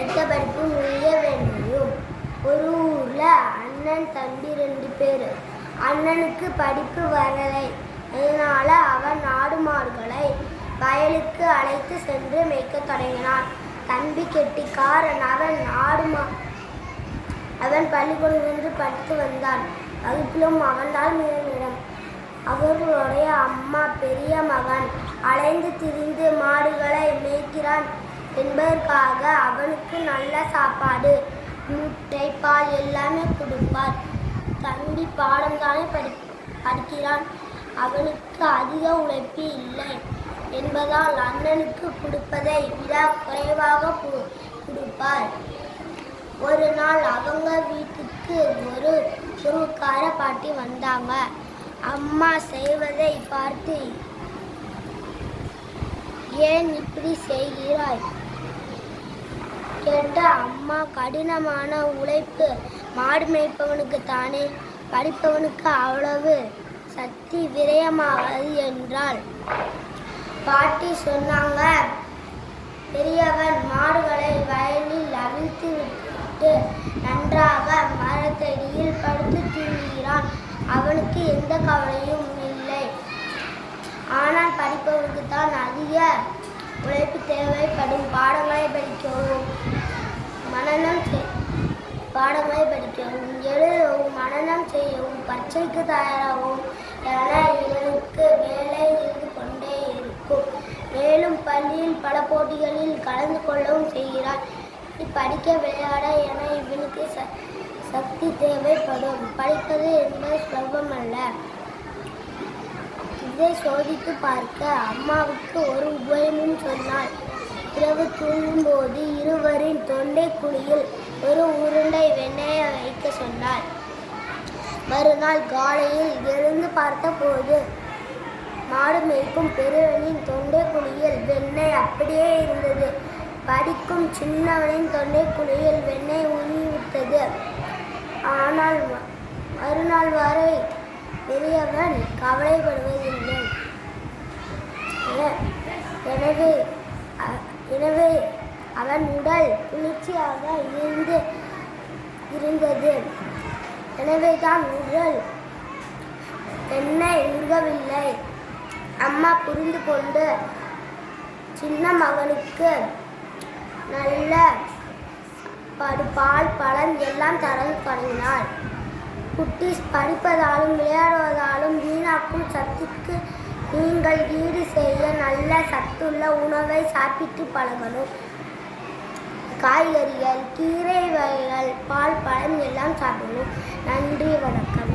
படித்த படிப்பு முடிய வேண்டும் ஒரு ஊரில் அண்ணன் தம்பி ரெண்டு பேர். அண்ணனுக்கு படிப்பு வரலை. அதனால் அவன் நாடு மாடுகளை வயலுக்கு அழைத்து சென்று மேய்க்கத் தொடங்கினான். தம்பி கெட்டிக்காரன் அவன் ஆடு மா அவன் பள்ளிக்கூடம் படித்து வந்தான். வகுப்பிலும் அவன்தான் முதலிடம் அவர்களுடைய அம்மா பெரிய மகன். அலைந்து திரிந்து மாடுகளை மேய்க்கிறான். என்பதற்காக அவனுக்கு நல்ல சாப்பாடு முட்டை பால் எல்லாமே கொடுப்பார். தம்பி பாடம் தானே படி படிக்கிறான். அவனுக்கு அதிக உழைப்பு இல்லை என்பதால் அண்ணனுக்கு கொடுப்பதை விட குறைவாக கு- கொடுப்பார். ஒரு நாள் அவங்க வீட்டுக்கு ஒரு சுருக்கார பாட்டி வந்தாங்க. அம்மா செய்வதை பார்த்து ஏன் இப்படி செய்கிறாய்? கேட்ட அம்மா கடினமான உழைப்பு. மாடு மேய்ப்பவனுக்கு தானே படிப்பவனுக்கு அவ்வளவு சக்தி விரயமாகாது என்றால் பாட்டி சொன்னாங்க பெரியவன் மாடுகளை வயலில் அவிழ்த்து விட்டு நன்றாக மரத்தடியில் படுத்து தூங்குகிறான். அவனுக்கு எந்த கவலையும் இல்லை. ஆனால் படிப்பவனுக்கு தான் அதிக உழைப்பு தேவைப்படும். பாடங்களை படிக்கவும் மனநம் செய்- பாடங்களை படிக்கவும் எழுதவும் மனநம் செய்யவும் பச்சைக்கு தயாராகவும் என இவனுக்கு வேலை இருந்து கொண்டே இருக்கும். மேலும் பள்ளியில் பல போட்டிகளில் கலந்து கொள்ளவும் செய்கிறார். படிக்க விளையாட என இவனுக்கு ச- சக்தி தேவைப்படும். படிப்பது என்பது சுலபமல்ல. இதை சோதித்து பார்க்க அம்மாவுக்கு ஒரு உபயமும் சொன்னாள். இரவு தூங்கும்போது இருவரின் தொண்டை குழியில் ஒரு உருண்டை வெண்ணெயை வைக்க சொன்னாள். மறுநாள் காலையில் எழுந்து பார்த்தபோது மாடு மேய்க்கும் பெரியவனின் தொண்டை குழியில் வெண்ணெய் அப்படியே இருந்தது. படிக்கும் சின்னவனின் தொண்டை குழியில் வெண்ணெய் விட்டது ஆனால் மறுநாள் வரை பெரியவன் கவலைப்படுவதில்லை. என- எனவே அ- எனவே அவன் உடல் குளிர்ச்சியாக இருந்து இருந்தது. எனவே தான் உடல் என்னை உருகவில்லை. அம்மா புரிந்து கொண்டு சின்ன மகனுக்கு நல்ல படு பால் பழம் எல்லாம் தர தொடங்கினாள். குட்டீஸ் படிப்பதாலும் விளையாடுவதாலும் வீணாக்கும் சத்துக்கு நீங்கள் ஈடு செய்ய நல்ல சத்துள்ள உணவை சாப்பிட்டு பழகணும். காய்கறிகள் கீரை வகைகள் பால் பழம் எல்லாம் சாப்பிடணும். நன்றி வணக்கம்.